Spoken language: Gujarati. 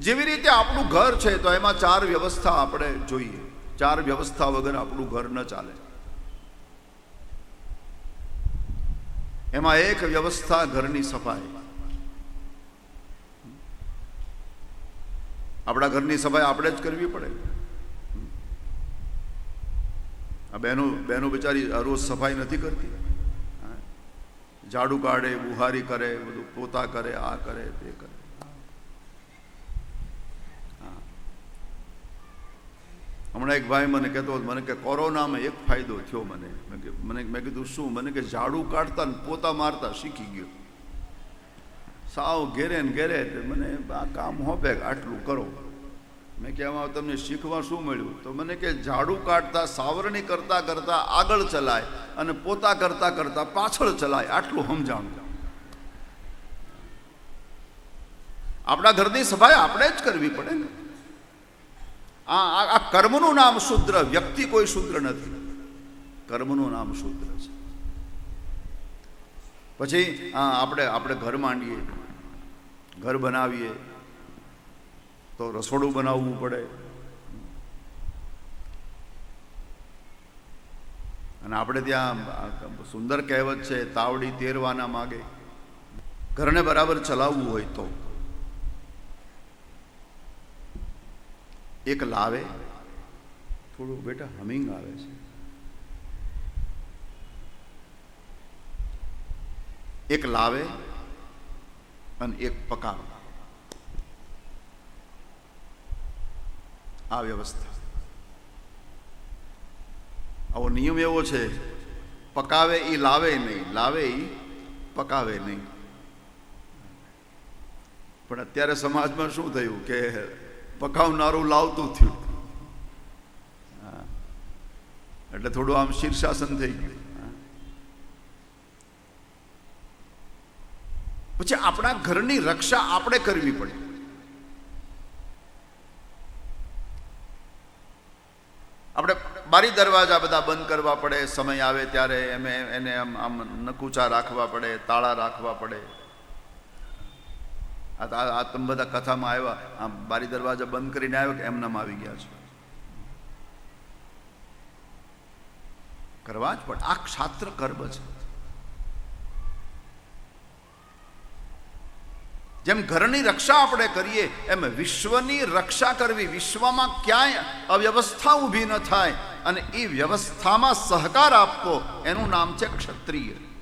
જેવી રીતે આપણું ઘર છે, તો એમાં ચાર વ્યવસ્થા આપણે જોઈએ. ચાર વ્યવસ્થા વગર આપણું ઘર ન ચાલે. એમાં એક વ્યવસ્થા ઘરની સફાઈ. આપણા ઘરની સફાઈ આપણે જ કરવી પડે. આ બહેનો બહેનો બિચારી રોજ સફાઈ નથી કરતી. ઝાડુ કાઢે, બુહારી કરે, બધું પોતા કરે, આ કરે, તે કરે. હમણાં એક ભાઈ મને કહેતો હતો, મને કે કોરોનામાં એક ફાયદો થયો મને. મને મેં કીધું શું? મને કે ઝાડુ કાઢતા ને પોતા મારતા શીખી ગયો. સાવ ઘેરે ને ઘેરે મને આ કામ હોપે આટલું કરો. મેં કે આમાં તમને શીખવા શું મળ્યું? તો મને કે ઝાડુ કાઢતા સાવરણી કરતા કરતા આગળ ચલાય અને પોતા કરતા કરતા પાછળ ચલાય આટલું સમજાણું. આપણા ઘરની સફાઈ આપણે જ કરવી પડે ને. આ આ- કર્મનું નામ શુદ્ર, વ્યક્તિ કોઈ શુદ્ર નથી. કર્મનું નામ શુદ્ર છે. પછી આપણે આપણે ઘર માંડીએ. ઘર બનાવીએ. તો રસોડું બનાવવું પડે. અને આપણે ત્યાં સુંદર કહેવત છે, તાવડી તેરવાના માગે. ઘરને બરાબર ચલાવવું હોય તો. એક લાવે, થોડું બેટા હમિંગ આવે છે. એક લાવે અને એક પકાવે. આ વ્યવસ્થા. આવો નિયમ એવો છે, પકાવે એ લાવે નહીં, લાવે એ પકાવે નહીં. પણ અત્યારે સમાજમાં શું થયું કે પકાવનારું લાવતું થયું. એટલે થોડું આમ શીર્ષાસન થઈ ગયું. પછી આપણા ઘરની રક્ષા આપણે કરવી પડે. આપણે બારી દરવાજા બધા બંધ કરવા પડે, સમય આવે ત્યારે એમ, એને આમ આમ નકુચા રાખવા પડે, તાળા રાખવા પડે. આ તમે બધા કથામાં આવ્યા. આ બારી દરવાજા બંધ કરીને આવ્યો કે એમનામાં આવી ગયા છે? કરવા જ પડે. આ ક્ષાત્ર કર્મ છે. જેમ ઘરની રક્ષા આપણે કરીએ, એમ વિશ્વની રક્ષા કરવી. વિશ્વમાં ક્યાંય અવ્યવસ્થા ઊભી ન થાય અને એ વ્યવસ્થામાં સહકાર આપવો, એનું નામ છે ક્ષત્રિય.